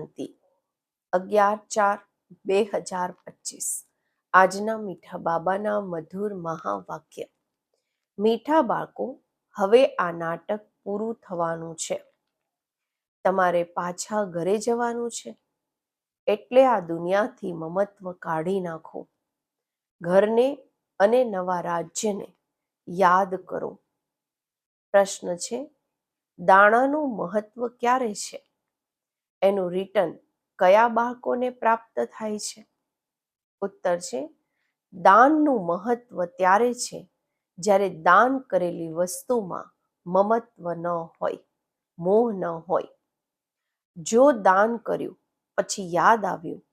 શાંતિ. અગિયાર ચાર બે હજાર પચીસ. આજના મીઠા બાબાના મધુર મહાવાક્ય. મીઠા બાળકો, હવે આ નાટક પૂરું થવાનું છે. તમારે પાછા ઘરે જવાનું છે. એટલે આ દુનિયાથી મમત્વ કાઢી નાખો. ઘરને અને નવા રાજ્યને યાદ કરો. પ્રશ્ન છે, દાણાનું મહત્વ ક્યારે છે? એનું રિટર્ન કયા બાળકોને પ્રાપ્ત થાય છે? ઉત્તર છે, દાનનું મહત્વ ત્યારે છે જ્યારે દાન કરેલી વસ્તુમાં મમત્વ ન હોય, મોહ ન હોય. જો દાન કર્યું, પછી યાદ આવ્યું,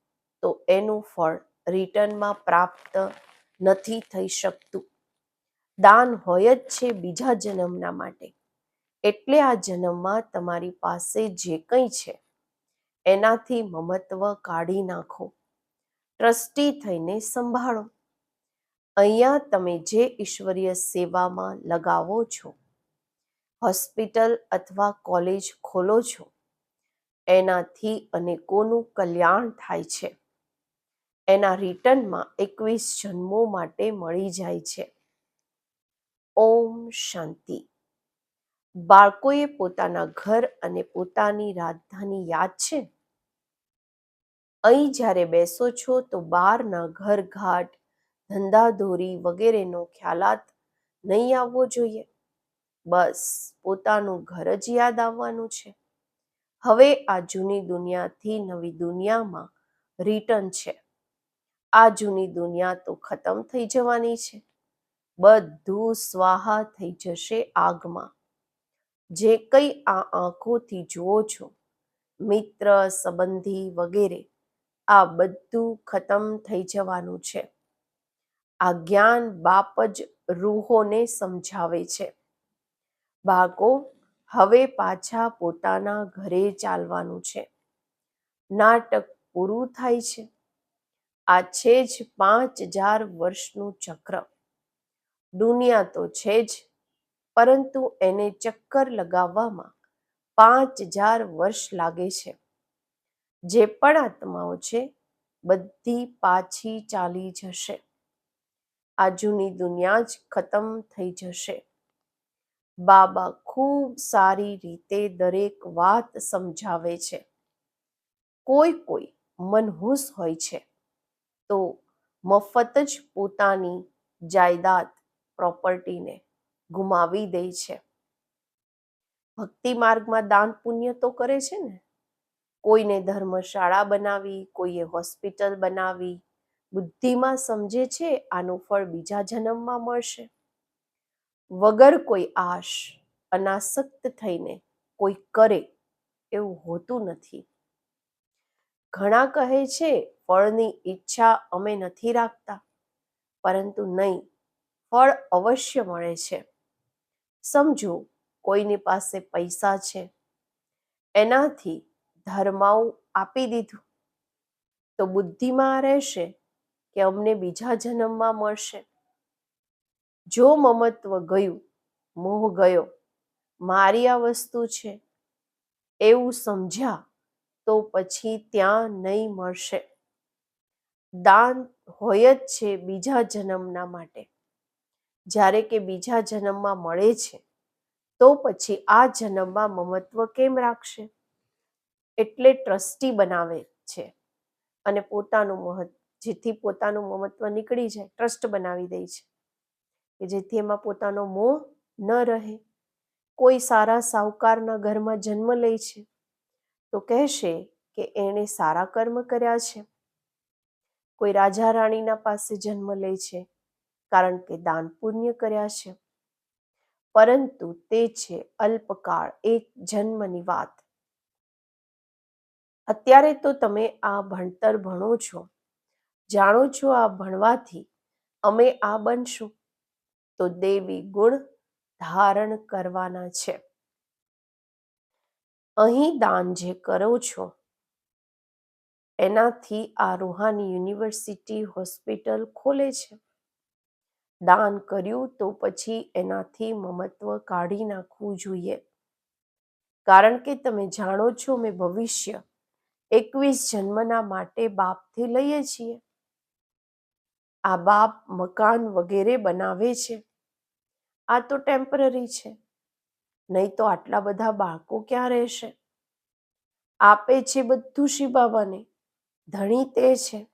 તો એનું ફળ રિટર્નમાં પ્રાપ્ત નથી થઈ શકતું. દાન હોય જ છે બીજા જન્મના માટે. એટલે આ જન્મમાં તમારી પાસે જે કંઈ છે એનાથી મમત્વ કાઢી નાખો. ટ્રસ્ટી થઈને સંભાળો. અહીંયા તમે જે ઈશ્વરીય સેવામાં લગાવો છો, હોસ્પિટલ અથવા કોલેજ ખોલો છો, એનાથી અનેકોનું કલ્યાણ થાય છે. એના રિટર્નમાં એકવીસ જન્મો માટે મળી જાય છે. ઓમ શાંતિ. બાળકોએ પોતાના ઘર અને પોતાની રાજધાની યાદ છે? અહીં જ્યારે બેસો છો તો બહારના ઘર ઘાટ ધંધાધોરી વગેરેનો ખ્યાલાત નહીં આવવો જોઈએ. બસ પોતાનું ઘર જ યાદ આવવાનું છે. હવે આ જૂની દુનિયાથી નવી દુનિયામાં રિટર્ન છે. આ જૂની દુનિયા તો ખતમ થઈ જવાની છે. બધું સ્વાહા થઈ જશે આગમાં. જે કંઈ આ આંખોથી જુઓ છો, મિત્ર, સંબંધી વગેરે આ બધું ખતમ થઈ જવાનું છે. આ જ્ઞાન બાપ જ રૂહોને સમજાવે છે. બાળકો, હવે પાછા પોતાના ઘરે ચાલવાનું છે. નાટક પૂરું થાય છે. આ છે જ પાંચ હજાર વર્ષનું ચક્ર. દુનિયા તો છે જ, પરંતુ એને ચક્કર લગાવવામાં પાંચ હજાર વર્ષ લાગે છે. જે પણ આત્માઓ છે, બધી પાછી ચાલી જશે. આ જૂની દુનિયા જ ખતમ થઈ જશે. બાબા ખૂબ સારી રીતે દરેક વાત સમજાવે છે. કોઈ કોઈ મનહૂસ હોય છે. તો મફત જ પોતાની જાયદાદ પ્રોપર્ટીને ગુમાવી દે છે. ભક્તિ માર્ગમાં દાન પુણ્ય તો કરે છે ને? કોઈને ધર્મશાળા બનાવી, કોઈએ હોસ્પિટલ બનાવી, બુદ્ધિમાં સમજે છે આનું ફળ બીજા જન્મમાં મળશે. વગર કોઈ આશ, અનાસક્ત થઈને કોઈ કરે એવું હોતું નથી. ઘણા કહે છે, ફળની ઈચ્છા અમે નથી રાખતા. પરંતુ નહીં, ફળ અવશ્ય મળે છે. સમજો, કોઈની પાસે પૈસા છે. એનાથી ધર્માવું આપી દીધું. તો બુદ્ધિમાં રહેશે કે અમને બીજા જન્મમાં મળશે. જો મમત્વ ગયું, મોહ ગયો, મારી આ વસ્તુ છે, એવું સમજ્યા, તો પછી ત્યાં નહીં મળશે. દાન હોય જ છે બીજા જન્મના માટે. જ્યારે કે બીજા જન્મમાં મળે છે, તો પછી આ જન્મમાં મમત્વ કેમ રાખશે? એટલે ટ્રસ્ટી બનાવે છે. અને પોતાનું મહત્વ, જેથી પોતાનું મહત્વ નીકળી જાય, ટ્રસ્ટ બનાવી દે છે. કે જેથી એમાં પોતાનો મોહ ન રહે. કોઈ સારા સાહુકારના ઘરમાં જન્મ લે છે, તો કહેશે કે એણે સારા કર્મ કર્યા છે. કોઈ રાજા રાણીના પાસે જન્મ લે છે, કારણ કે દાન પુણ્ય કર્યા છે. પરંતુ તે છે અલ્પકાળ, એક જન્મની વાત. અત્યારે તો તમે આ ભણતર ભણો છો. જાણો છો આ ભણવાથી અમે આ બનશું. તો દેવી ગુણ ધારણ કરવાના છે. અહીં દાન જે કરો છો, એનાથી આ રૂહાની યુનિવર્સિટી હોસ્પિટલ ખોલે છે. દાન કર્યું તો પછી એનાથી મમત્વ કાઢી નાખવું જોઈએ. કારણ કે તમે જાણો છો, મેં ભવિષ્ય એકવીસ જન્મના માટે બાપથી લઈએ છીએ. આ બાપ મકાન વગેરે બનાવે છે. આ તો ટેમ્પરરી છે. નહીં તો આટલા બધા બાળકો ક્યાં રહેશે? આપે છે બધું શિવ બાબાને ધણી તે છે.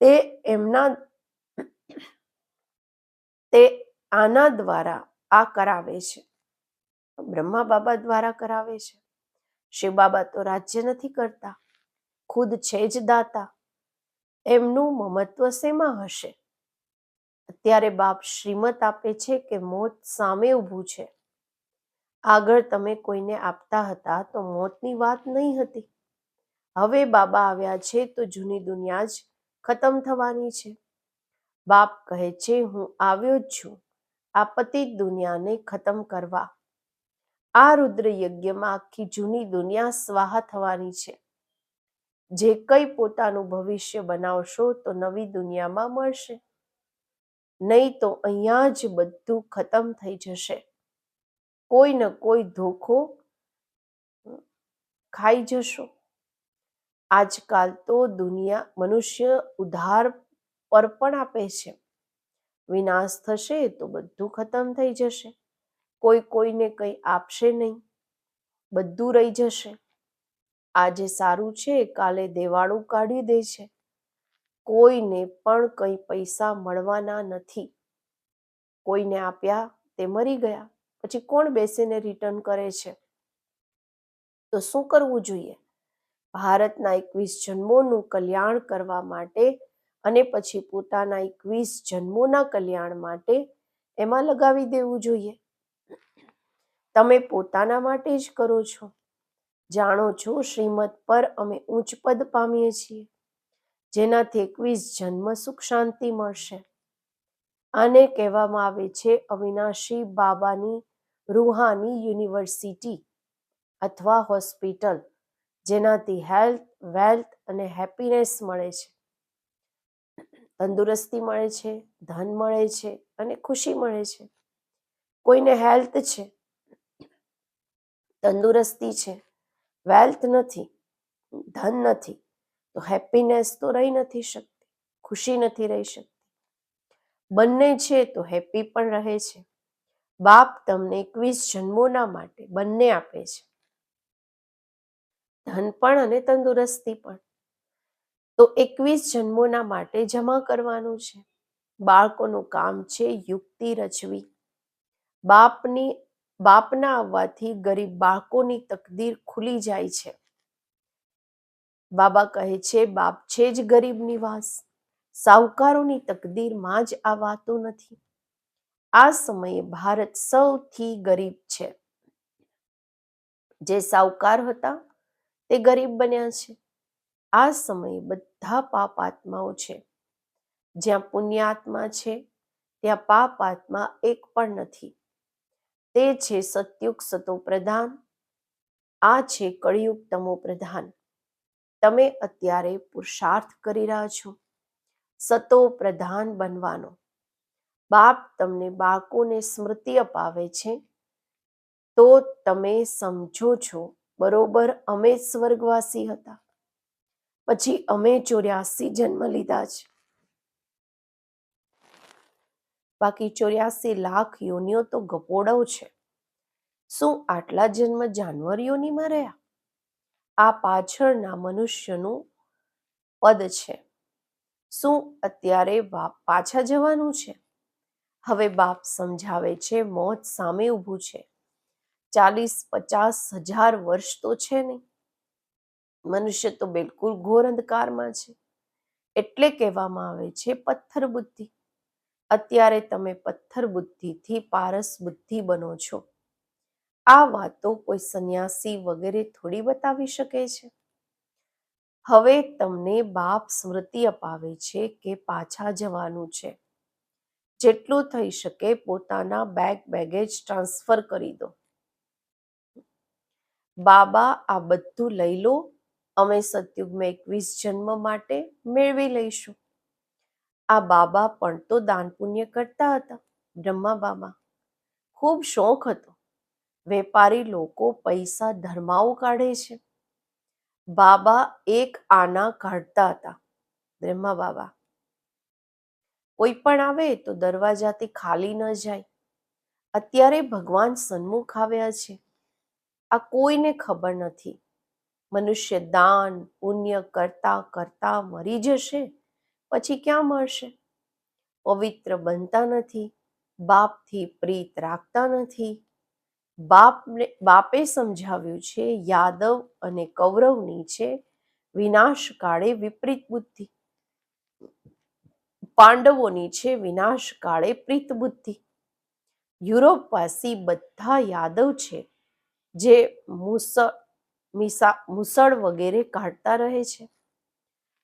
તે એમના તે આના દ્વારા આ કરાવે છે. બ્રહ્મા બાબા દ્વારા કરાવે છે. શિવ બાબા તો રાજ્ય નથી કરતા, ખુદ છે જ દાતા, એમનું મમત્વ શેમાં હશે? અત્યારે બાપ શ્રીમત આપે છે કે મોત સામે ઊભું છે? આગળ તમે કોઈને આપતા હતા તો મોતની વાત નહીં હતી. હવે બાબા આવ્યા છે તો જૂની દુનિયા જ ખતમ થવાની છે. બાપ કહે છે, હું આવ્યો જ છું. આ પતિત દુનિયાને ખતમ કરવા આ રુદ્ર યજ્ઞમાં આખી જૂની દુનિયા સ્વાહા થવાની છે. જે કંઈ પોતાનું ભવિષ્ય બનાવશો તો નવી દુનિયામાં મળશે. નહીં તો અહીંયા જ બધું ખતમ થઈ જશે. કોઈ ન કોઈ ધોખો ખાઈ જશો. આજકાલ તો દુનિયા મનુષ્ય ઉધાર પર પણ આપે છે. વિનાશ થશે તો બધું ખતમ થઈ જશે. કોઈ કોઈને કંઈ આપશે નહીં. બધું રહી જશે. આજે સારું છે, કાલે દેવાળું કાઢી દે છે. કોઈને પણ કંઈ પૈસા મળવાના નથી. કોઈને આપ્યા તે મરી ગયા. પછી કોણ બેસીને રિટર્ન કરે છે? તો શું કરવું જોઈએ? ભારતના એકવીસ જન્મોનું કલ્યાણ કરવા માટે અને પછી પોતાના એકવીસ જન્મોના કલ્યાણ માટે એમાં લગાવી દેવું જોઈએ. તમે પોતાના માટે જ કરો છો. જાણો છો, શ્રીમદ પર અમે ઉચ્ચ પદ પામીએ છીએ, જેનાથી એકવીસ જન્મ સુખ શાંતિ મળશે. આને કહેવામાં આવે છે અવિનાશી બાબાની રૂહાની યુનિવર્સિટી અથવા હોસ્પિટલ, જેનાથી હેલ્થ, વેલ્થ અને હેપીનેસ મળે છે. તંદુરસ્તી મળે છે, ધન મળે છે અને ખુશી મળે છે. કોઈને હેલ્થ છે તંદુરસ્તી છે. વેલ્થ નથી, ધન નથી, તો હેપીનેસ તો રહી નથી શકતી, ખુશી નથી રહી શકતી. બંને છે તો હેપી પણ રહે છે. બાપ તમને એકવીસ જન્મોના માટે બંને આપે છે. ધન પણ અને તંદુરસ્તી પણ. તો એકવીસ જન્મોના માટે જમા કરવાનું છે. બાળકોનું કામ છે યુક્તિ રચવી. બાપની બાપના આવવાથી ગરીબ બાળકોની તકદીર ખુલી જાય છે. બાબા કહે છે, બાપ છે જ ગરીબ નિવાસ. સાહુકારોની તકદીરમાં જ આ વાતો નથી. આ સમયે ભારત સૌથી ગરીબ છે. જે સાવકાર હતા, તે ગરીબ બન્યા છે. આ સમયે બધા પાપ આત્માઓ છે. જ્યાં પુણ્યાત્મા છે, ત્યાં પાપ આત્મા એક પણ નથી. તે છે સત્યુગ સતો પ્રધાન, આ છે કળિયુગ તમો પ્રધાન. તમે અત્યારે પુરુષાર્થ કરી રહ્યા છો. સતો પ્રધાન બનવાનો. બાપ તમને બાળકોને સ્મૃતિ અપાવે છે. તો તમે સમજો છો, બરોબર અમે સ્વર્ગવાસી હતા. પછી અમે ચોર્યાસી જન્મ લીધા છે. બાકી ચોર્યાસી લાખ યોનિઓ તો ગપોડવ છે. શું આટલા જન્મ જાનવર યોનિમાં રહ્યા? આ પાછળના મનુષ્યનું પદ છે. શું અત્યારે બાપ પાછા જવાનું છે? હવે બાપ સમજાવે છે મોત સામે ઊભું છે. ચાલીસ પચાસ હજાર વર્ષ તો છે નહીં. મનુષ્ય તો બિલકુલ ઘોર અંધકારમાં છે. એટલે કહેવામાં આવે છે પથ્થર બુદ્ધિ. અત્યારે તમે પથ્થર બુદ્ધિથી પારસ બુદ્ધિ બનો છો. આ વાતો કોઈ સંન્યાસી વગેરે થોડી બતાવી શકે છે? હવે તમને બાપ સ્મૃતિ અપાવે છે કે પાછા જવાનું છે. જેટલું થઈ શકે પોતાના બેગ બેગેજ ટ્રાન્સફર કરી દો. બાબા, આ બધું લઈ લો. અમે સતયુગમાં એકવીસ જન્મ માટે મેળવી લઈશું. આ બાબા પણ તો દાન પુણ્ય કરતા હતા, બ્રહ્મા બાબા. ખૂબ શોખ હતો. વેપારી લોકો પૈસા ધર્માઓ કાઢે છે. બાબા એક આના કાઢતા હતા, બ્રહ્મા બાબા. કોઈ પણ આવે તો દરવાજાથી ખાલી ન જાય. અત્યારે ભગવાન સન્મુખ આવ્યા છે. આ કોઈને ખબર નથી. મનુષ્ય દાન પુણ્ય કરતા કરતા મરી જશે. પછી ક્યાં મળશે? પવિત્ર બનતા નથી, બાપથી પ્રીત રાખતા નથી. બાપને, બાપે સમજાવ્યું છે, યાદવ અને કૌરવની છે વિનાશ કાળે વિપરીત બુદ્ધિ. પાંડવોની છે વિનાશ કાળે પ્રીત બુદ્ધિ. યુરોપવાસી બધા યાદવ છે, જે મુસળ મિસા, મુસળ વગેરે કાઢતા રહે છે.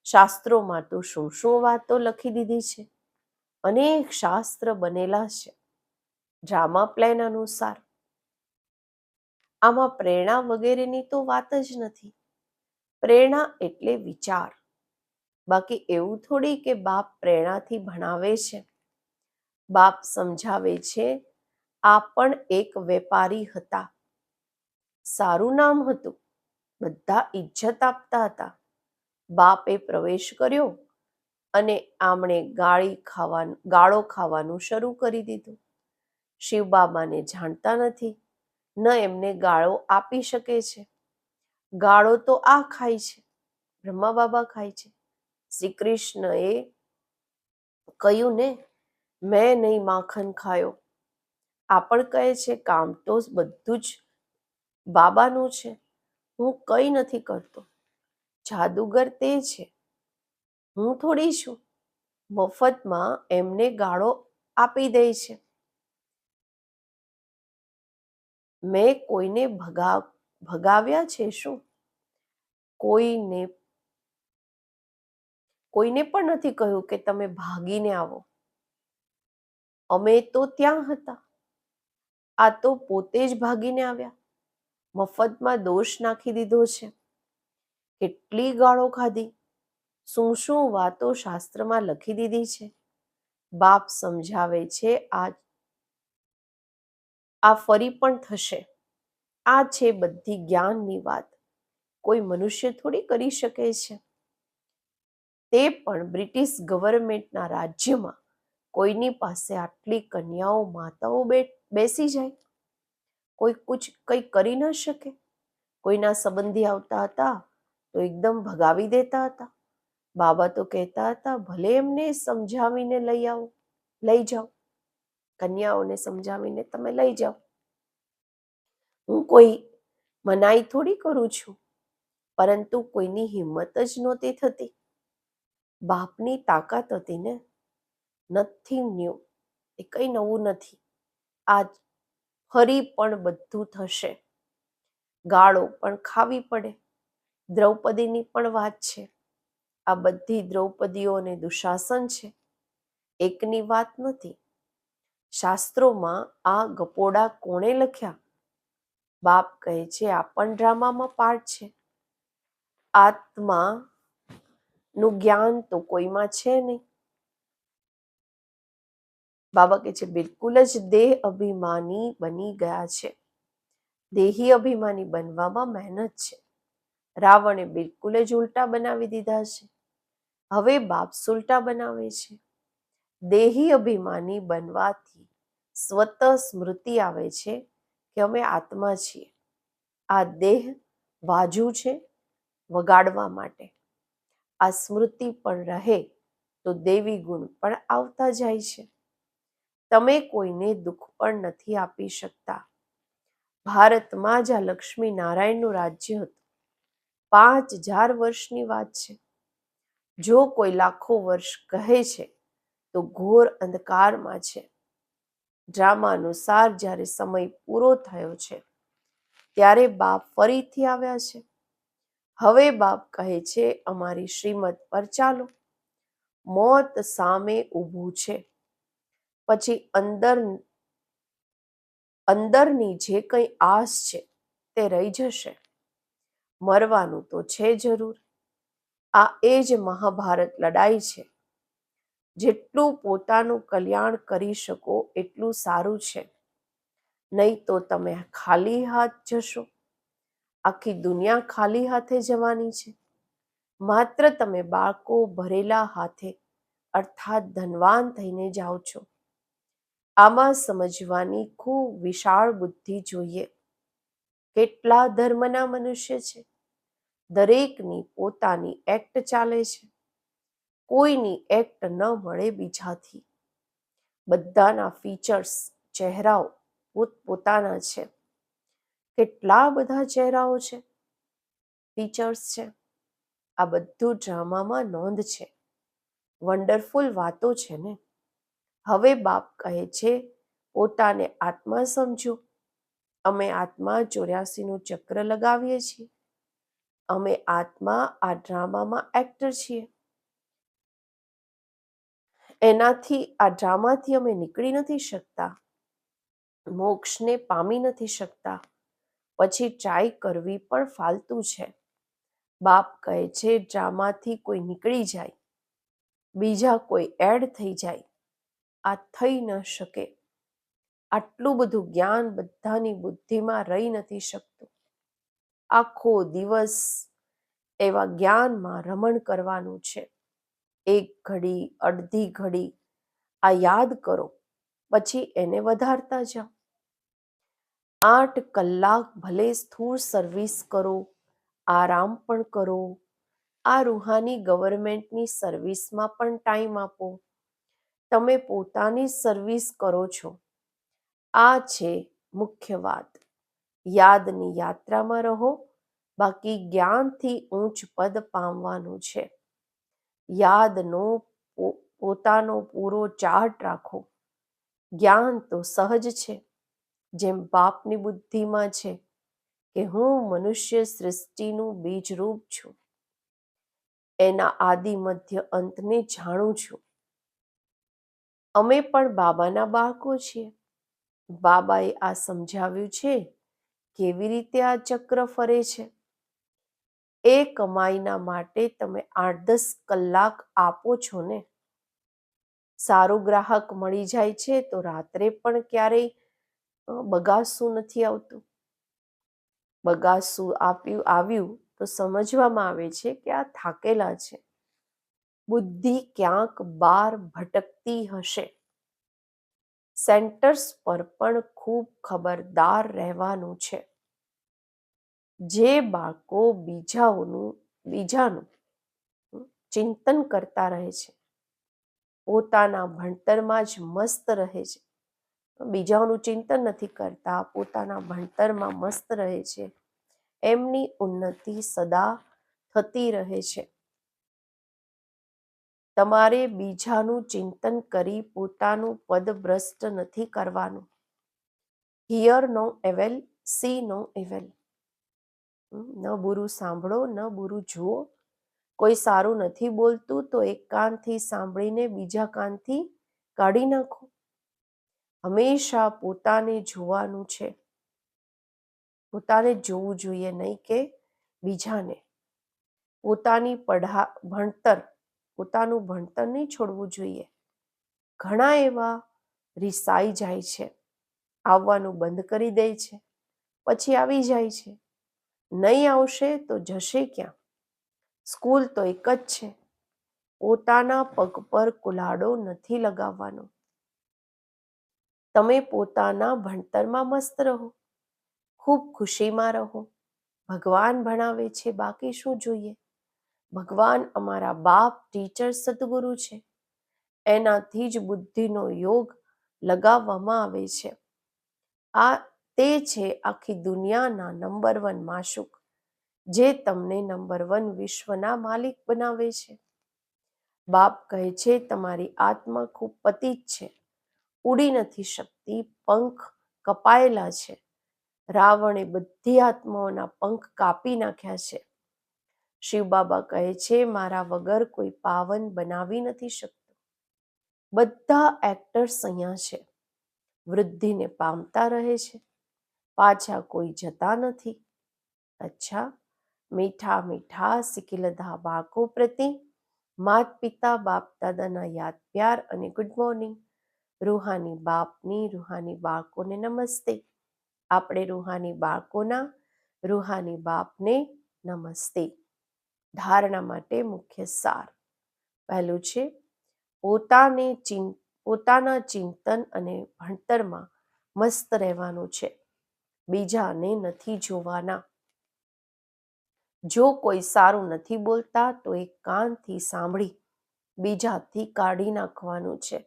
શાસ્ત્રોમાં તો શું શું વાતો લખી દીધી છે? અનેક શાસ્ત્ર બનેલા છે. ડ્રામા પ્લેન અનુસાર. આમાં પ્રેરણા વગેરેની તો વાત જ નથી. પ્રેરણા એટલે વિચાર. બાકી એવું થોડી કે બાપ પ્રેરણાથી ભણાવે છે. બાપ સમજાવે છે, આ પણ એક વેપારી હતા. સારું નામ હતું. બધા ઇજ્જત આપતા હતા. બાપે પ્રવેશ કર્યો અને આમણે ગાળી ખાવાનું, ગાળો ખાવાનું શરૂ કરી દીધું. શિવ બાબાને જાણતા નથી, ન એમને ગાળો આપી શકે છે. ગાળો તો આ ખાય છે, બ્રહ્મા બાબા ખાય છે. શ્રી કૃષ્ણએ કહ્યું ને, મેં નહીં માખણ ખાયો. આ પણ કહે છે, કામ તો બધું જ બાબાનું છે. હું કંઈ નથી કરતો. જાદુગર તે છે. હું થોડી છું. મફતમાં એમને ગાળો આપી દે છે. મેં કોઈને ભગા, ભગાવ્યા છે શું? કોઈને કોઈને પણ નથી કહ્યું કે તમે ભાગીને આવો. અમે તો ત્યાં હતા. આ તો પોતે જ ભાગીને આવ્યા. મફતમાં દોષ નાખી દીધો છે. કેટલી ગાળો ખાધી? શું શું વાતો શાસ્ત્રમાં લખી દીધી છે? બાપ સમજાવે છે, આ આ ફરી પણ થશે. આ છે બધી જ્ઞાનની વાત. કોઈ મનુષ્ય થોડી કરી શકે છે? તે પણ બ્રિટિશ ગવર્મેન્ટના રાજ્યમાં કોઈની પાસે આટલી કન્યાઓ, માતાઓ બેસી જાય? કોઈ કુછ કંઈ કરી ન શકે? કોઈના સંબંધી આવતા હતા? તો એકદમ ભગાવી દેતા હતા. બાબા તો કહેતા હતા, ભલે એમને સમજાવીને લઈ આવો, લઈ જાઓ. કન્યાઓને સમજાવીને તમે લઈ જાઓ. હું કોઈ મનાઈ થોડી કરું છું, પરંતુ કોઈની હિંમત જ નહોતી થતી. બાપની તાકાત હતી ને. નથિંગ ન્યૂ, એ કંઈ નવું નથી. આજ ફરી પણ બધું થશે. ગાળો પણ ખાવી પડે. દ્રૌપદીની પણ વાત છે. આ બધી દ્રૌપદીઓને દુશાસન છે. એકની વાત નથી. શાસ્ત્રોમાં આ ગપોડા કોણે લખ્યા? બાપ કહે છે, આ પણ ડ્રામામાં પાર્ટ છે. આત્મા નું જ્ઞાન તો કોઈમાં છે નહીં. બાબા કહે છે, બિલકુલ જ દેહ અભિમાની બની ગયા છે. દેહી અભિમાની બનવામાં મહેનત છે. રાવણે બિલકુલ જ ઉલટા બનાવી દીધા છે. હવે બાપ સુલટા બનાવે છે. દેહી અભિમાની બનવાથી સ્વત સ્મૃતિ આવે છે કે અમે આત્મા છીએ. આ દેહ વાજુ છે વગાડવા માટે. આ સ્મૃતિ પણ રહે તો દેવી ગુણ પણ આવતા જાય છે. તમે કોઈને દુઃખ પણ નથી આપી શકતા. ભારતમાં જ આ લક્ષ્મી નારાયણનું રાજ્ય હતું. પાંચ હજાર વર્ષની વાત છે. જો કોઈ લાખો વર્ષ કહે છે, તો ઘોર અંધકારમાં છે. ડ્રામા અનુસાર જ્યારે સમય પૂરો થયો છે, ત્યારે બાપ ફરીથી આવ્યા છે. હવે બાપ કહે છે, અમારી શ્રીમત પર ચાલો. મોત સામે ઊભું છે. પછી અંદર, અંદરની જે કંઈ આસ છે, તે રહી જશે. મરવાનું તો છે જરૂર. આ એ જ મહાભારત લડાઈ છે. જેટલું પોતાનું કલ્યાણ કરી શકો એટલું સારું છે. નહીં તો તમે ખાલી હાથ જશો. આખી દુનિયા ખાલી હાથે જવાની છે. માત્ર તમે બાળકો ભરેલા હાથે, અર્થાત ધનવાન થઈને જાઓ છો. આમાં સમજવાની ખૂબ વિશાળ બુદ્ધિ જોઈએ. કેટલા ધર્મના મનુષ્ય છે? દરેકની પોતાની એક્ટ ચાલે છે. કોઈની એક્ટ ન મળે બીજાથી. બધાના ફીચર્સ, ચહેરાઓ પોતપોતાના છે. કેટલા બધા ચહેરાઓ છે? ફીચર્સ છે. આ બધું ડ્રામામાં નોંધ છે. વન્ડરફુલ વાતો છે ને? હવે બાપ કહે છે, પોતાને આત્મા સમજો. અમે આત્મા ચોર્યાસીનું ચક્ર લગાવીએ છીએ. અમે આત્મા આ ડ્રામામાં એક્ટર છીએ. એનાથી, આ ડ્રામાથી અમે નીકળી નથી શકતા. મોક્ષને પામી નથી શકતા. પછી ટ્રાય કરવી પણ ફાલતુ છે. બાપ કહે છે, ડ્રામાથી કોઈ નીકળી જાય. બીજા કોઈ એડ થઈ જાય. આ થઈ ન શકે. આટલું બધું જ્ઞાન બધાની બુદ્ધિમાં રહી નથી શકતું. આખો દિવસ એવા જ્ઞાનમાં રમણ કરવાનું છે. એક ઘડી, અડધી ઘડી આ યાદ કરો, પછી એને વધારતા જાઓ. આઠ કલાક ભલે સ્થૂળ સર્વિસ કરો, આરામ પણ કરો, આ રૂહાની ગવર્મેન્ટની સર્વિસમાં પણ ટાઈમ આપો. તમે પોતાની સર્વિસ કરો છો. આ છે મુખ્ય વાત. યાદની યાત્રામાં રહો. બાકી જ્ઞાનથી ઊંચ પદ પામવાનું છે. યાદનો પોતાનો પૂરો ચાર્ટ રાખો. જ્ઞાન તો સહજ છે. જેમ બાપની બુદ્ધિમાં છે કે હું મનુષ્ય સૃષ્ટિનું બીજરૂપ છું. એના આદિ મધ્ય અંતને જાણું છું. અમે પણ બાબાના બાળકો છીએ. બાબાએ આ સમજાવ્યું છે કેવી રીતે આ ચક્ર ફરે છે? એ કમાઈના માટે તમે આઠ દસ કલાક આપો છો ને? સારું ગ્રાહક મળી જાય છે તો રાત્રે પણ ક્યારેય બગાસું નથી આવતું. બગાસું આપ્યું, આવ્યું તો સમજવામાં આવે છે કે આ થાકેલા છે. બુદ્ધિ ક્યાંક બાર ભટકતી હશે. સેન્ટર્સ પર પણ ખૂબ ખબરદાર રહેવાનું છે. જે બાળકો બીજાઓનું, બીજાનું ચિંતન કરતા રહે છે. પોતાના ભણતરમાં જ મસ્ત રહે છે. બીજાઓનું ચિંતન નથી કરતા, પોતાના ભણતરમાં મસ્ત રહે છે. એમની ઉન્નતિ સદા થતી રહે છે. તમારે બીજાનું ચિંતન કરી પોતાનું પદ ભ્રષ્ટ નથી કરવાનું. હિયર નો એવેલ સી નો એવેલ ન બુરું સાંભળો, ન બુરું જુઓ. કોઈ સારું નથી બોલતું તો એક કાનથી સાંભળીને બીજા કાનથી કાઢી નાખો. હંમેશા પોતાને જોવાનું છે. પોતાને જોવું જોઈએ નહીં કે બીજાને. પોતાની પઢા, ભણતર પોતાનું ભણતર નહીં છોડવું જોઈએ. ઘણા એવા રિસાઈ જાય છે. આવવાનું બંધ કરી દે છે. પછી આવી જાય છે. નહીં આવશે તો જશે ક્યાં? સ્કૂલ તો એક જ છે. પોતાના પગ પર કુલાડો નથી લગાવવાનો. તમે પોતાના ભણતરમાં મસ્ત રહો. ખૂબ ખુશીમાં રહો. ભગવાન ભણાવે છે. બાકી શું જોઈએ? ભગવાન અમારા બાપ ટીચર સદગુરુ છે. એનાથી જ બુદ્ધિનો યોગ લગાવવામાં આવે છે. આ તે છે આખી દુનિયાના નંબર વન માશુક, જે તમને નંબર વન વિશ્વના માલિક બનાવે છે. બાપ કહે છે, તમારી આત્મા ખૂબ પતિત છે. ઉડી નથી શકતી, પંખ કપાયેલા છે. રાવણે બધી આત્માઓના પંખ કાપી નાખ્યા છે. શિવ બાબા કહે છે, મારા વગર કોઈ પાવન બનાવી નથી શકતું. બધા એક્ટર્સ અહીંયા છે. વૃદ્ધિને પામતા રહે છે. પાછા કોઈ જતા નથી. અચ્છા, મીઠા મીઠા સિકિલધા બાળકો પ્રતિ માત પિતા બાપ દાદાના યાદ પ્યાર અને ગુડ મોર્નિંગ રૂહાની બાપની રૂહાની બાળકોને નમસ્તે. આપણે રૂહાની બાળકોના રૂહાની બાપને નમસ્તે. ધારણા માટે મુખ્ય સાર. પહેલું છે, પોતાને ચિં, પોતાના ચિંતન અને ભણતરમાં મસ્ત રહેવાનું છે. બીજાને નથી જોવાના. જો કોઈ સારું નથી બોલતા, તો એ કાનથી સાંભળી, બીજાથી કાઢી નાખવાનું છે.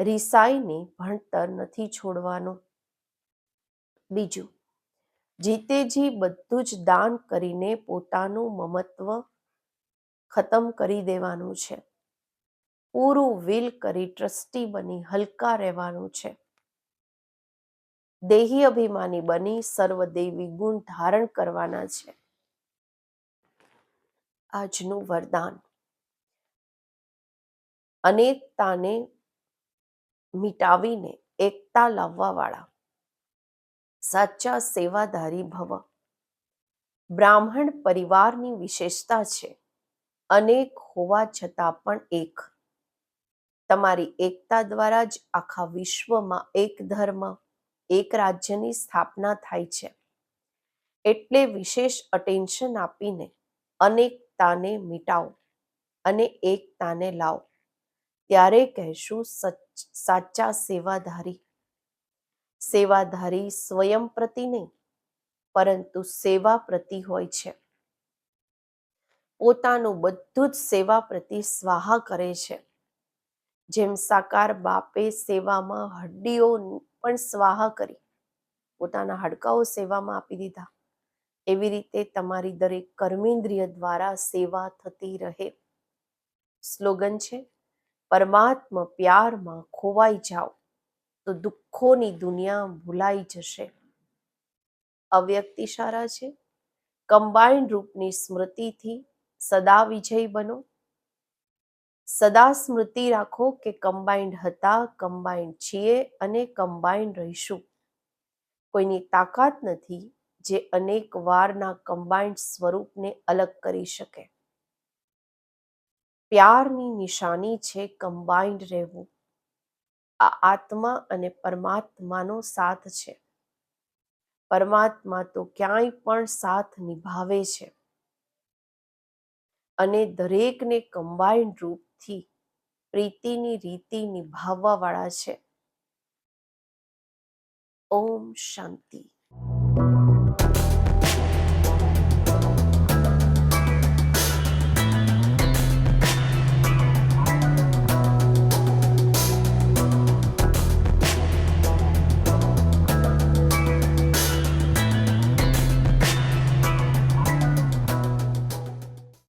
રિસાઈને ભણતર નથી છોડવાનું. બીજું જીતેજી બધું જ દાન કરીને પોતાનું મમત્વ ખતમ કરી દેવાનું છે. પૂરું વિલ કરી ટ્રસ્ટી બની, હલકા રહેવાનું છે. દેહી અભિમાની બની, સર્વદેવી ગુણ ધારણ કરવાના છે. આજનું વરદાન. અનેકતાને મિટાવીને એકતા લાવવા વાળા સાચા સેવાધારી ભવ. બ્રાહ્મણ પરિવારની વિશેષતા છે. અનેક હોવા છતાં પણ એક. તમારી એકતા દ્વારા જ આખા વિશ્વમાં એક ધર્મ, એક રાજ્યની સ્થાપના થાય છે. એટલે વિશેષ અટેન્શન આપીને અનેકતાને મિટાવો અને એકતાને લાવો. ત્યારે કહેશું સાચા સેવાધારી. સેવાધારી સ્વયં પ્રતિ નહીં, પરંતુ સેવા પ્રતિ હોય છે. પોતાનું બધું જ સેવા પ્રતિ સ્વાહા કરે છે. જેમ સાકાર બાપે સેવામાં હડ્ડીઓ પણ સ્વાહા કરી, પોતાના હાડકાઓ સેવામાં આપી દીધા. એવી રીતે તમારી દરેક કર્મેન્દ્રિય દ્વારા સેવા થતી રહે. સ્લોગન છે, પરમાત્મા પ્યારમાં ખોવાઈ જાઓ. તો દુઃખોની દુનિયા ભૂલાઈ જશે. અવ્યક્તિ સારા છે. કમ્બાઇન્ડ રૂપની સ્મૃતિથી સદા વિજય બનો. સદા સ્મૃતિ રાખો કે કમ્બાઈન્ડ હતા, કમ્બાઈન્ડ છીએ અને કમ્બાઈન્ડ રહીશું. કોઈની તાકાત નથી જે અનેક વારના કમ્બાઇન્ડ સ્વરૂપને અલગ કરી શકે. પ્યારની નિશાની છે કમ્બાઇન્ડ રહેવું. આ આત્મા અને પરમાત્માનો સાથ છે. પરમાત્મા તો ક્યાંય પણ સાથ નિભાવે છે. અને દરેકને કમ્બાઈન્ડ રૂપથી પ્રીતિની રીતિ નિભાવવા વાળા છે. ઓમ શાંતિ.